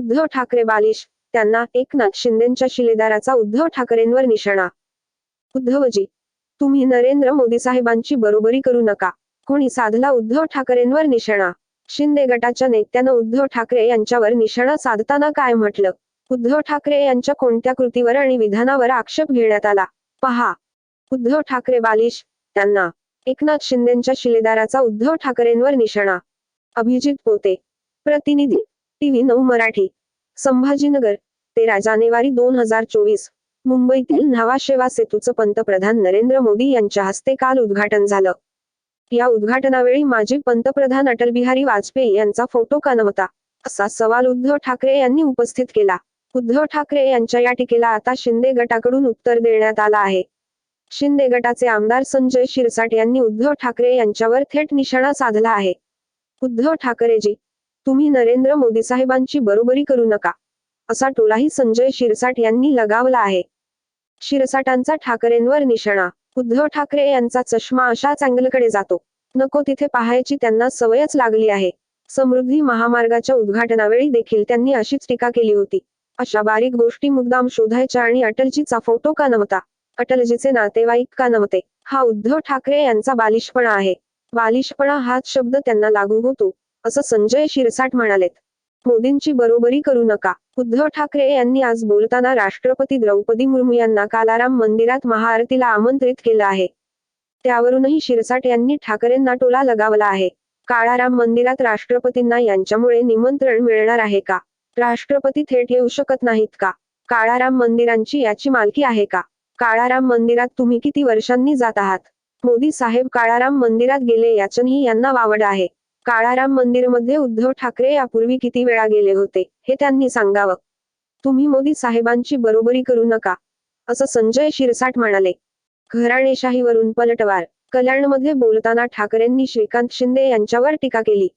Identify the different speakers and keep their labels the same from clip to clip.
Speaker 1: उद्धव ठाकरे बालिश त्यांना एकनाथ शिंदेच्या शिलेदाराचा उद्धव ठाकरेंवर निशाणा. उद्धवजी तुम्ही नरेंद्र मोदी साहेबांची बरोबरी करू नका. कोणी साधला उद्धव ठाकरेंवर निशाणा. शिंदे गटाच्या नेत्यानं उद्धव ठाकरे यांच्यावर निशाणा साधताना काय म्हटलं? उद्धव ठाकरे यांच्या कोणत्या कृतीवर आणि विधानावर आक्षेप घेण्यात आला? पहा. उद्धव ठाकरे बालिश त्यांना एकनाथ शिंदेच्या शिलेदाराचा उद्धव ठाकरेंवर निशाणा. अभिजित पोते प्रतिनिधी टीव्ही नऊ मराठी संभाजीनगर तेरा जानेवारी दोन हजार चोवीस मुंबईतील न्हावा शेवा सेतूचं पंतप्रधान नरेंद्र मोदी यांच्या हस्ते काल उद्घाटन झालं. या उद्घाटनावेळी माजी पंतप्रधान अटल बिहारी वाजपेयी यांचा फोटो का नव्हता असा सवाल उद्धव ठाकरे यांनी उपस्थित केला. उद्धव ठाकरे यांच्या या टीकेला आता शिंदे गटाकडून उत्तर देण्यात आलं आहे. शिंदे गटाचे आमदार संजय शिरसाट यांनी उद्धव ठाकरे यांच्यावर थेट निशाणा साधला आहे. उद्धव ठाकरेजी तुम्ही नरेंद्र मोदी साहेबांची बरोबरी करू नका असा टोलाही संजय शिरसाट यांनी लगावला आहे. शिरसाटांचा ठाकरेंवर निशाणा उद्धव ठाकरे यांचा चष्मा अशाच अँगलकडे जातो. नको तिथे पाहायची त्यांना सवयच लागली आहे. समृद्धी महामार्गाच्या उद्घाटनावेळी देखील त्यांनी अशीच टीका केली होती. अशा बारीक गोष्टी मुद्दाम शोधायच्या आणि अटलजीचा फोटो का नव्हता? अटलजीचे नातेवाईक का नव्हते? हा उद्धव ठाकरे यांचा बालिशपणा आहे. बालिशपणा हाच शब्द त्यांना लागू होतो. असं संजय शिरसाट म्हणालेत. मोदींची बरोबरी करू नका. उद्धव ठाकरे यांनी आज बोलताना राष्ट्रपती द्रौपदी मुर्मू यांना कालाराम मंदिरात महाआरतीला आमंत्रित केलं आहे. त्यावरूनही शिरसाट यांनी ठाकरेंना टोला लगावला आहे. काळाराम मंदिरात राष्ट्रपतींना यांच्यामुळे निमंत्रण मिळणार आहे का? राष्ट्रपती थेट येऊ शकत नाहीत का? काळाराम मंदिरांची याची मालकी आहे का? काळाराम मंदिरात तुम्ही किती वर्षांनी जात आहात? मोदी साहेब काळाराम मंदिरात गेले याचनही यांना वावड आहे. काळाराम मंदिरमध्ये उद्धव ठाकरे यापूर्वी किती वेळा गेले होते हे त्यांनी सांगावं. तुम्ही मोदी साहेबांची बरोबरी करू नका असं संजय शिरसाट म्हणाले. घराणेशाहीवरून पलटवार कल्याणमध्ये बोलताना ठाकरेंनी श्रीकांत शिंदे यांच्यावर टीका केली.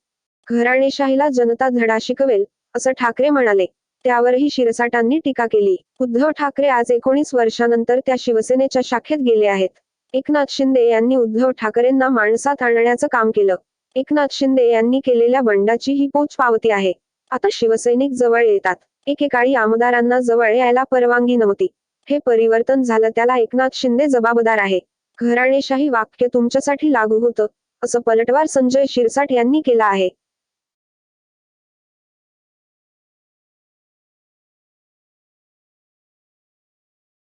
Speaker 1: घराणेशाहीला जनता धडा शिकवेल असं ठाकरे म्हणाले. त्यावरही शिरसाटांनी टीका केली. उद्धव ठाकरे आज एकोणीस वर्षानंतर त्या शिवसेनेच्या शाखेत गेले आहेत. एकनाथ शिंदे यांनी उद्धव ठाकरेंना माणसात आणण्याचं काम केलं. एकनाथ शिंदे यांनी केलेल्या बंडाची ही पोच पावती आहे. आता शिवसैनिक जवळ येतात. एकेकाळी आमदारांना जवळ यायला परवानगी नव्हती. हे परिवर्तन झालं त्याला एकनाथ शिंदे जबाबदार आहे. घराणेशाही वाक्य तुमच्यासाठी लागू होतं असं पलटवार संजय शिरसाट यांनी केलं आहे.